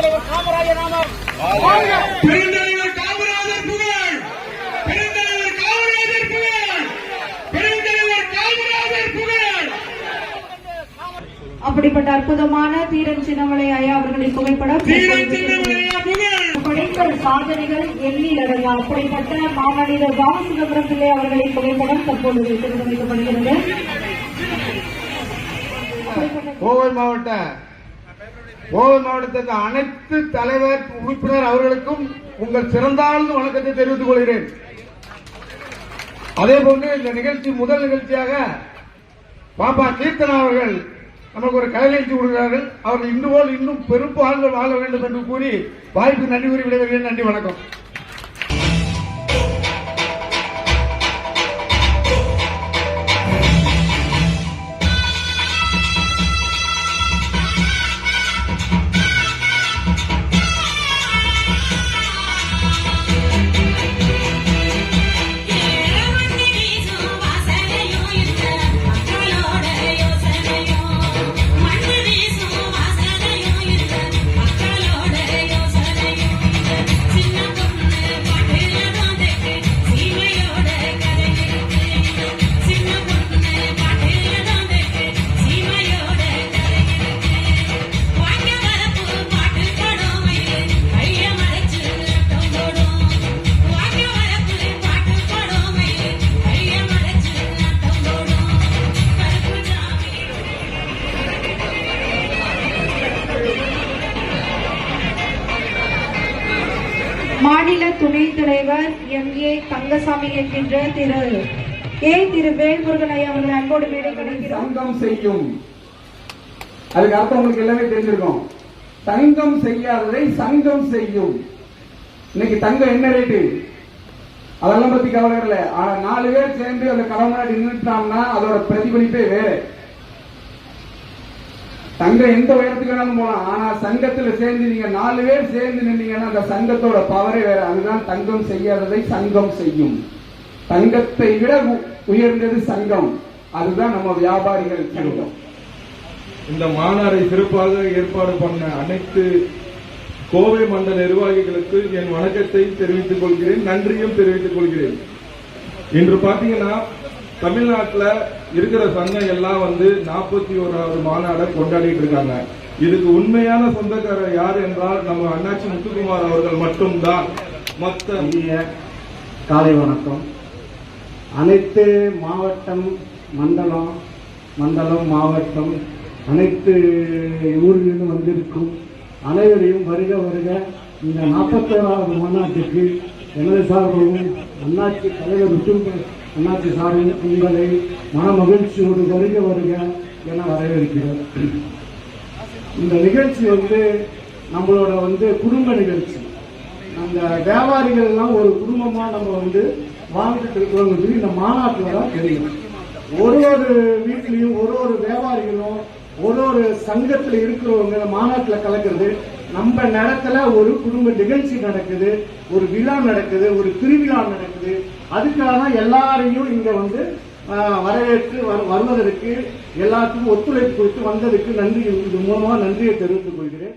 பெருந்தலைவர் காமராஜர் புகழ். பெருந்தலைவர் காமராஜர் புகழ். பெருந்தலைவர் காமராஜர் புகழ். அப்படிப்பட்ட அற்புதமான தீரன் சின்னமலை ஐயா அவர்களின் புகைப்படம் தீரன் சின்னமலையா புகழ். படைத்த சாதனைகள் எண்ணில் அடங்கா அப்படிப்பட்ட மாமனிதர் ராமசுந்தரம் பிள்ளை அவர்களின் புகைப்படம் தற்பொழுது திறந்து வைக்கப்படுகிறது கோவை மாவட்ட கோவை மாவட்டத்திற்கு அனைத்து தலைவர் உறுப்பினர் அவர்களுக்கும் உங்கள் சிறந்தாழ்ந்த வணக்கத்தை தெரிவித்துக் கொள்கிறேன். அதே போன்று இந்த நிகழ்ச்சி முதல் நிகழ்ச்சியாக பாப்பா கீர்த்தனா அவர்கள் நமக்கு ஒரு கலை நிகழ்ச்சி கொடுக்கிறார்கள். அவர்கள் இன்று போல் இன்னும் பெரும் ஆள்கள் வாழ வேண்டும் என்று கூறி வாய்ப்பு நன்றி கூறி விடைபெறுகிறேன். நன்றி வணக்கம். மாநில துணை தலைவர் எம். ஏ. தங்கசாமி என்கின்ற திரு. ஏ. திரு. வேல்முருகன் ஐயா அவர்கள் அன்போடு மேடை கிடைக்கிறோம் தங்கம் செய்யும். அதுக்கு அர்த்தம் உங்களுக்கு எல்லாமே தெரிஞ்சிருக்கும். தங்கம் செய்யாததை சங்கம் செய்யும். இன்னைக்கு தங்கம் என்ன ரேட்டு அதெல்லாம் பத்தி கவலை இல்லை. ஆனா நாலு பேர் சேர்ந்து அந்த கடவுள் நின்றுட்டாங்கன்னா அதோட பிரதிபலிப்பே வேற. தங்கம் எந்த உயரத்துக்கு வேணாலும் போகலாம். ஆனா சங்கத்துல சேர்ந்து நீங்க நாலு பேர் சேர்ந்து நின்னீங்கன்னா அந்த சங்கத்தோட பவரே வேற. அதுதான் தங்கம் செய்யாததை சங்கம் செய்யும். தங்கத்தை விட உயர்ந்தது சங்கம். அதுதான் நம்ம வியாபாரிகள் சங்கம். இந்த மாநாடை சிறப்பாக ஏற்பாடு பண்ண அனைத்து கோவை மண்டல நிர்வாகிகளுக்கு என் வணக்கத்தை தெரிவித்துக் கொள்கிறேன். நன்றியும் தெரிவித்துக் கொள்கிறேன். இன்று பாத்தீங்கன்னா தமிழ்நாட்டில் இருக்கிற சங்கம் எல்லாம் வந்து நாற்பத்தி ஓராவது மாநாடை கொண்டாடிட்டு இருக்காங்க. இதுக்கு உண்மையான சொந்தக்காரர் யார் என்றால் நம்ம அண்ணாச்சி முத்துக்குமார் அவர்கள் மட்டும்தான். மற்ற காலை வணக்கம். அனைத்து மாவட்டம் மண்டலம் மண்டலம் மாவட்டம் அனைத்து ஊர்களிலும் வந்திருக்கும் அனைவரையும் வருக வருக இந்த நாற்பத்தோராவது மாநாட்டுக்கு எனது சார்பும் அண்ணாச்சி தலைவர் உத்தும்ப அண்ணாச்சி சாமி உங்களை மன மகிழ்ச்சியோடு வருக வருக என வரவேற்கிறோம். இந்த நிகழ்ச்சி வந்து நம்மளோட வந்து குடும்ப நிகழ்ச்சி. அந்த வியாபாரிகள் எல்லாம் ஒரு குடும்பமா நம்ம வந்து வாழ்ந்துட்டு இருக்கிறோங்கிறது இந்த மாநாட்டில் தான் தெரியும். ஒரு ஒரு வீட்லயும் ஒரு ஒரு வியாபாரிகளும் ஒரு ஒரு சங்கத்துல இருக்கிறவங்க இந்த மாநாட்டுல கலக்கிறது நம்ம நேரத்துல ஒரு குடும்ப நிகழ்ச்சி நடக்குது ஒரு விழா நடக்குது ஒரு திருவிழா நடக்குது. அதுக்காக தான் எல்லாரையும் இங்க வந்து வரவேற்று வருவதற்கு எல்லாத்துக்கும் ஒத்துழைப்பு கொடுத்து வந்ததுக்கு நன்றி. இது மூலமா நன்றியை தெரிவித்துக் கொள்கிறேன்.